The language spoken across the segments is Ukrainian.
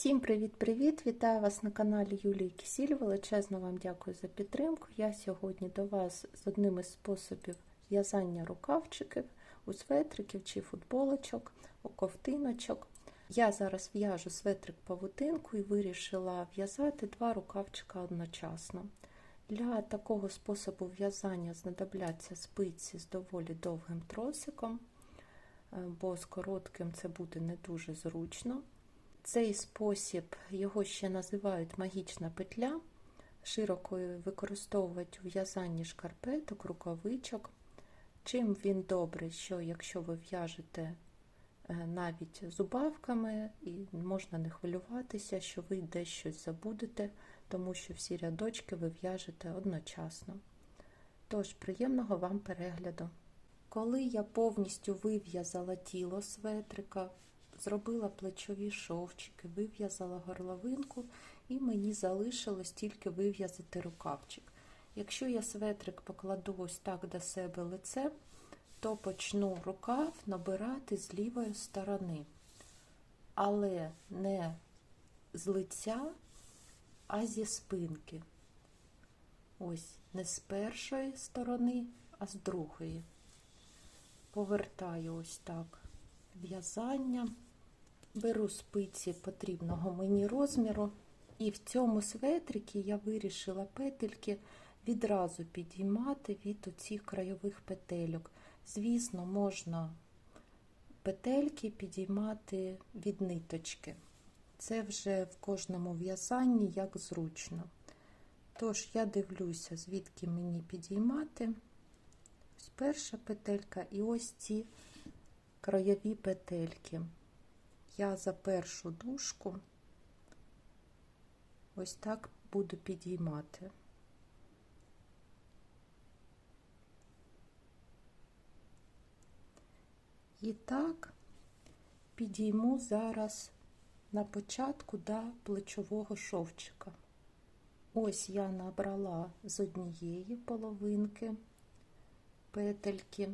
Всім привіт-привіт! Вітаю вас на каналі Юлії Кісіль. Величезно вам дякую за підтримку. Я сьогодні до вас з одним із способів в'язання рукавчиків, у светриків чи футболочок, у ковтиночок. Я зараз в'яжу светрик павутинку і вирішила в'язати два рукавчика одночасно. Для такого способу в'язання знадобляться спиці з доволі довгим тросиком, бо з коротким це буде не дуже зручно. Цей спосіб, його ще називають магічна петля, широко використовують у в'язанні шкарпеток, рукавичок. Чим він добрий, що якщо ви в'яжете навіть зубавками, і можна не хвилюватися, що ви десь забудете, тому що всі рядочки ви в'яжете одночасно. Тож, приємного вам перегляду. Коли я повністю вив'язала тіло светрика, зробила плечові шовчики, вив'язала горловинку, і мені залишилось тільки вив'язати рукавчик. Якщо я светрик покладу ось так до себе лице, то почну рукав набирати з лівої сторони, але не з лиця, а зі спинки. Ось не з першої сторони, а з другої. Повертаю ось так в'язання. Беру спиці потрібного мені розміру, і в цьому светрикі я вирішила петельки відразу підіймати від оцих крайових петельок. Звісно, можна петельки підіймати від ниточки. Це вже в кожному в'язанні як зручно. Тож, я дивлюся, звідки мені підіймати. Ось перша петелька і ось ці краєві петельки я за першу дужку ось так буду підіймати. І так підійму зараз на початку до плечового шовчика. Ось я набрала з однієї половинки петельки,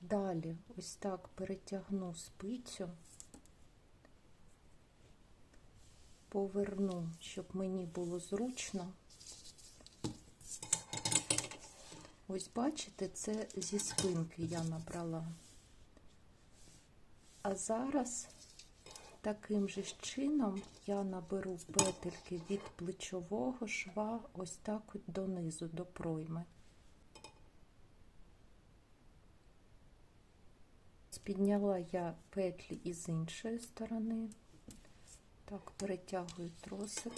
далі ось так перетягну спицю. Поверну, щоб мені було зручно. Ось, бачите, це зі спинки я набрала. А зараз таким же чином я наберу петельки від плечового шва ось так от донизу, до пройми. Підняла я петлі із іншої сторони. Так, перетягую тросик.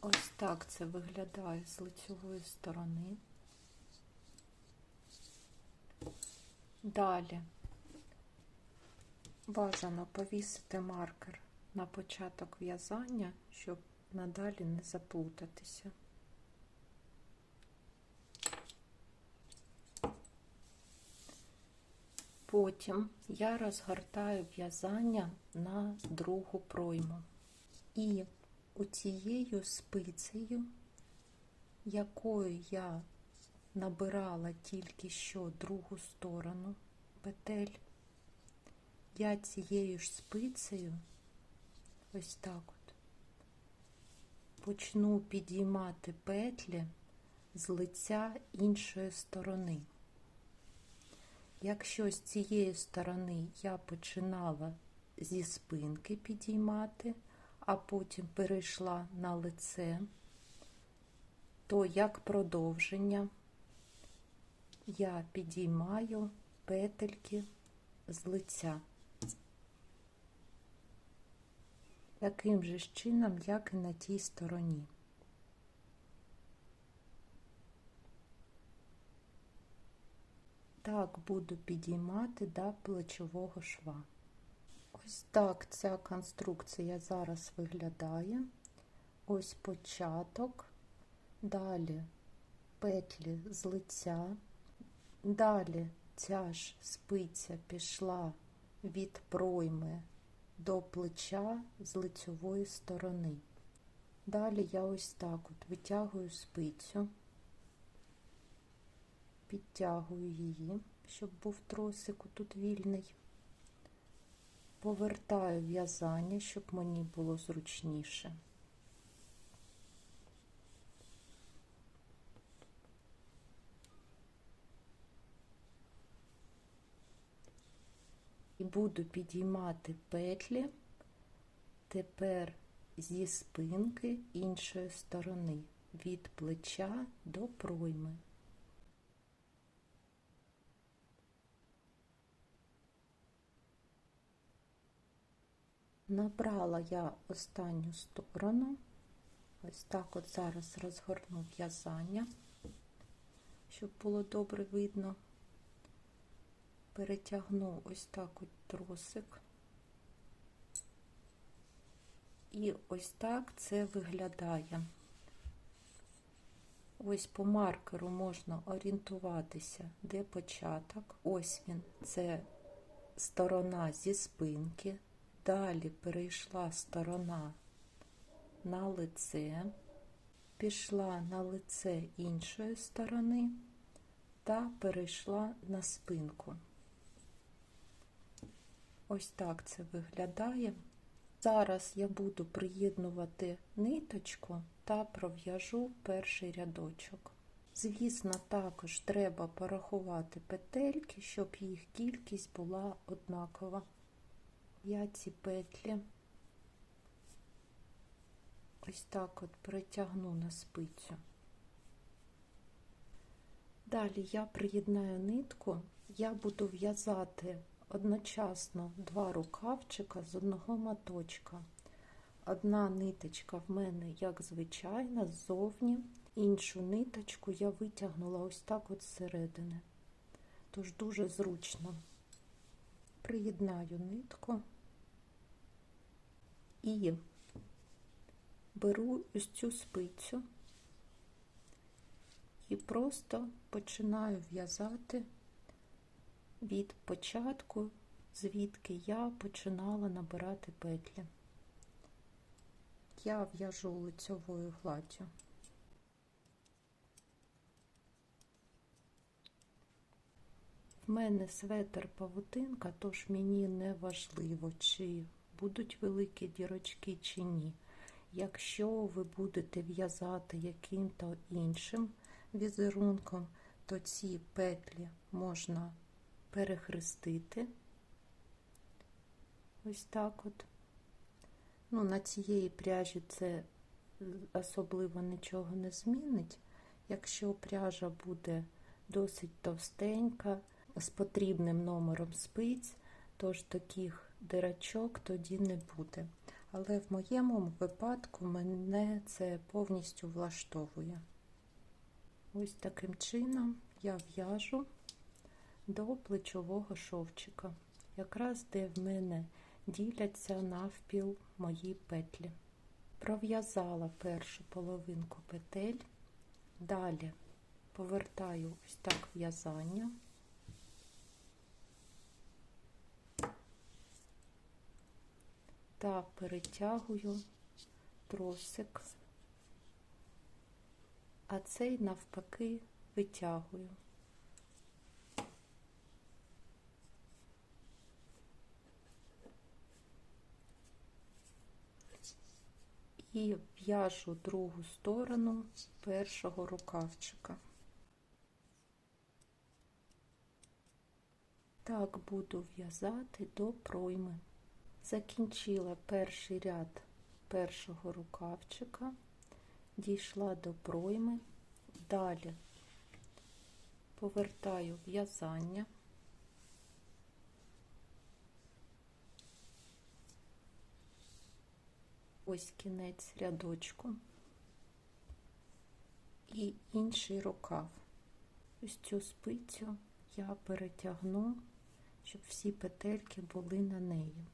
Ось так це виглядає з лицевої сторони. Далі бажано повісити маркер на початок в'язання, щоб надалі не заплутатися. Потім я розгортаю в'язання на другу пройму. І оцією спицею, якою я набирала тільки що другу сторону петель, я цією ж спицею, ось так от, почну підіймати петлі з лиця іншої сторони. Якщо з цієї сторони я починала зі спинки підіймати, а потім перейшла на лице, то як продовження я підіймаю петельки з лиця. Таким же чином, як і на тій стороні. Так буду підіймати до плечового шва. Ось так ця конструкція зараз виглядає. Ось початок, далі петлі з лиця, далі ця ж спиця пішла від пройми до плеча з лицьової сторони. Далі я ось так от витягую спицю підтягую її, щоб був тросик тут вільний. повертаю в'язання, щоб мені було зручніше. І буду підіймати петлі тепер зі спинки іншої сторони, від плеча до пройми. Набрала я останню сторону, ось так от зараз розгорну в'язання, щоб було добре видно. Перетягну ось так от тросик. І ось так це виглядає. Ось по маркеру можна орієнтуватися, де початок. Ось він, це сторона зі спинки. Далі перейшла сторона на лице, пішла на лице іншої сторони та перейшла на спинку. Ось так це виглядає. Зараз я буду приєднувати ниточку та пров'яжу перший рядочок. Звісно, також треба порахувати петельки, щоб їх кількість була однакова. Я ці петлі ось так от притягну на спицю. Далі я приєднаю нитку, я буду в'язати одночасно два рукавчика з одного моточка. Одна ниточка в мене, як звичайна, ззовні, іншу ниточку я витягнула ось так от зсередини. Тож дуже зручно приєднаю нитку і беру ось цю спицю і просто починаю в'язати від початку, звідки я починала набирати петлі. Я в'яжу лицьовою гладдю. В мене светр павутинка, тож мені не важливо, чи будуть великі дірочки чи ні. Якщо ви будете в'язати яким-то іншим візерунком, то ці петлі можна перехрестити. Ось так от. Ну, на цієї пряжі це особливо нічого не змінить. Якщо пряжа буде досить товстенька, з потрібним номером спиць, тож таких дирачок тоді не буде. Але в моєму випадку мене це повністю влаштовує. Ось таким чином я в'яжу до плечового шовчика, якраз де в мене діляться навпіл мої петлі. Пров'язала першу половинку петель, далі повертаю ось так в'язання. Та перетягую тросик, а цей навпаки витягую. і в'яжу другу сторону першого рукавчика. Так буду в'язати до пройми. Закінчила перший ряд першого рукавчика, дійшла до пройми, далі повертаю в'язання. ось кінець рядочку і інший рукав. Ось цю спицю я перетягну, щоб всі петельки були на неї.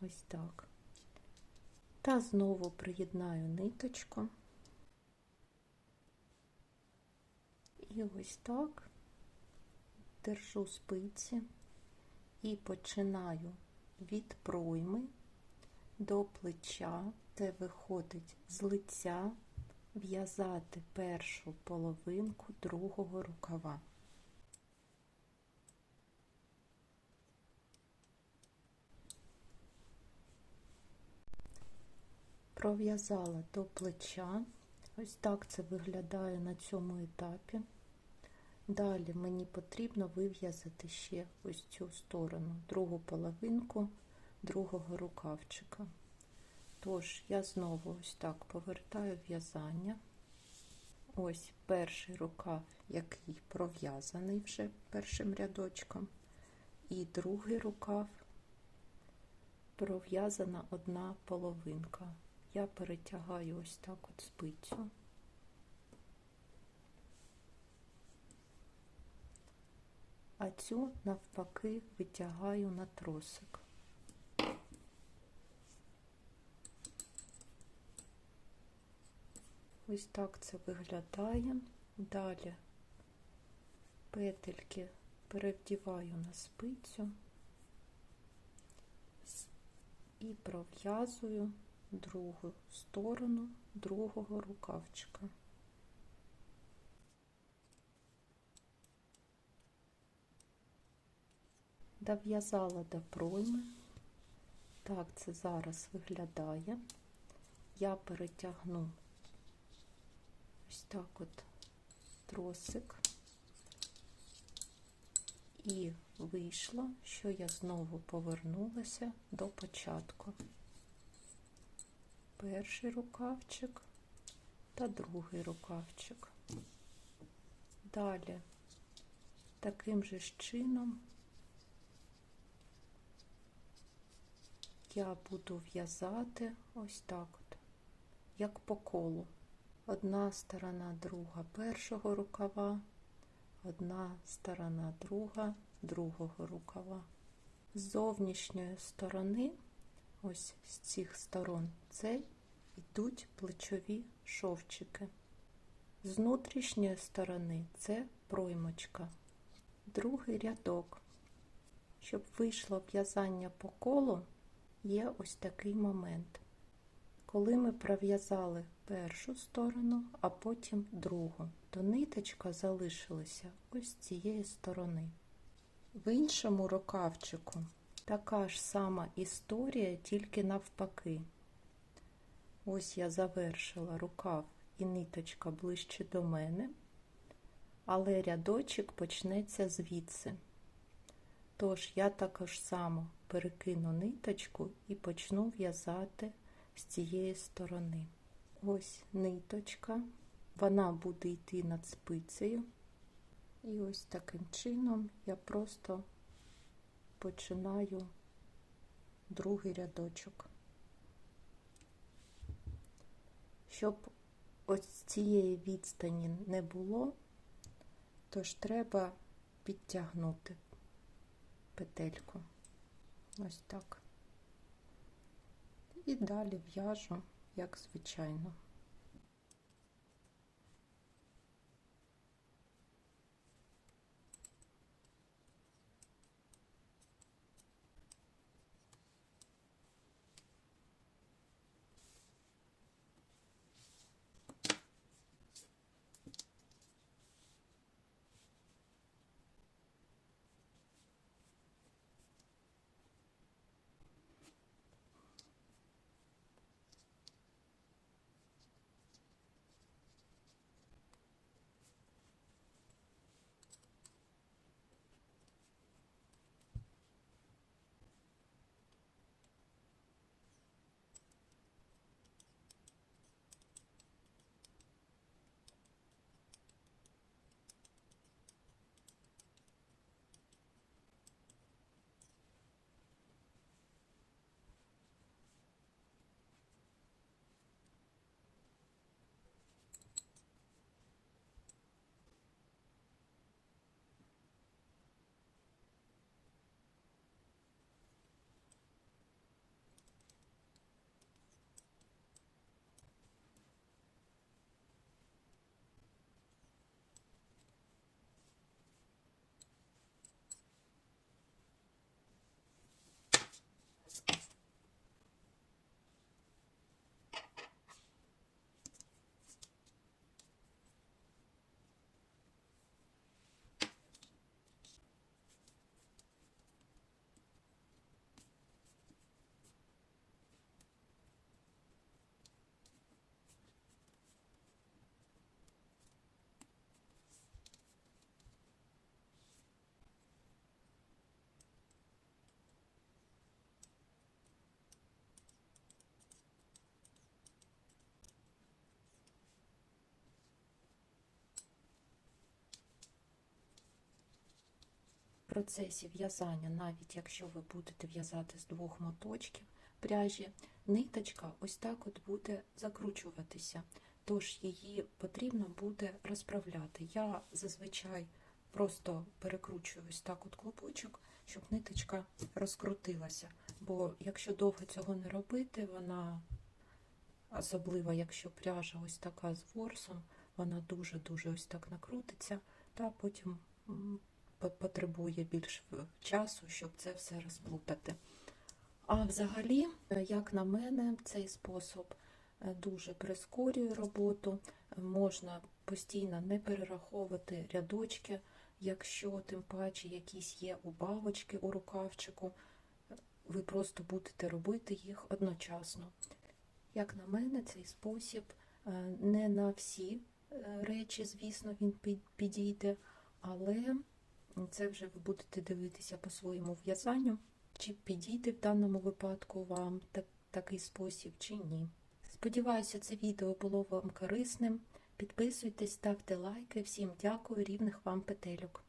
Ось так. Та знову приєднаю ниточку. І ось так держу спиці і починаю від пройми до плеча, де виходить з лиця в'язати першу половинку другого рукава. Пров'язала до плеча. Ось так це виглядає на цьому етапі. Далі мені потрібно вив'язати ще ось цю сторону, другу половинку другого рукавчика. Тож, я знову ось так повертаю в'язання. Ось перший рукав, який пров'язаний вже першим рядочком, і другий рукав пров'язана одна половинка. Я перетягаю ось так от спицю. А цю навпаки витягаю на тросик. Ось так це виглядає. Далі петельки перевдіваю на спицю і пров'язую другу сторону другого рукавчика. Дов'язала до пройми. Так це зараз виглядає. Я перетягну ось так от тросик. І вийшло, що я знову повернулася до початку. Перший рукавчик та другий рукавчик. Далі таким же чином я буду в'язати ось так от, як по колу. Одна сторона друга першого рукава, одна сторона друга другого рукава. З зовнішньої сторони, ось з цих сторон, це йдуть плечові шовчики. З внутрішньої сторони це проймочка. Другий рядок. Щоб вийшло в'язання по колу, є ось такий момент. Коли ми пров'язали першу сторону, а потім другу, то ниточка залишилася ось з цієї сторони. В іншому рукавчику така ж сама історія, тільки навпаки. Ось я завершила рукав і ниточка ближче до мене, але рядочок почнеться звідси. Тож я також само перекину ниточку і почну в'язати з цієї сторони. Ось ниточка, вона буде йти над спицею. І ось таким чином я просто починаю другий рядочок. Щоб ось цієї відстані не було, тож треба підтягнути петельку. Ось так. І далі в'яжу, як звичайно. Процесі в'язання, навіть якщо ви будете в'язати з двох моточків пряжі, ниточка ось так от буде закручуватися, тож її потрібно буде розправляти. Я зазвичай просто перекручую ось так от клубочок, щоб ниточка розкрутилася. Бо якщо довго цього не робити, вона, особливо якщо пряжа ось така з ворсом, вона дуже-дуже ось так накрутиться, та потім потребує більш часу, щоб це все розплутати. А взагалі, як на мене, цей спосіб е, дуже прискорює роботу. Можна постійно не перераховувати рядочки, якщо тим паче якісь є убавочки у рукавчику, ви просто будете робити їх одночасно. Як на мене, цей спосіб е, не на всі е, речі, звісно, він підійде, але це вже ви будете дивитися по своєму в'язанню, чи підійде в даному випадку вам так, такий спосіб, чи ні. Сподіваюся, це відео було вам корисним. Підписуйтесь, ставте лайки. Всім дякую, рівних вам петельок.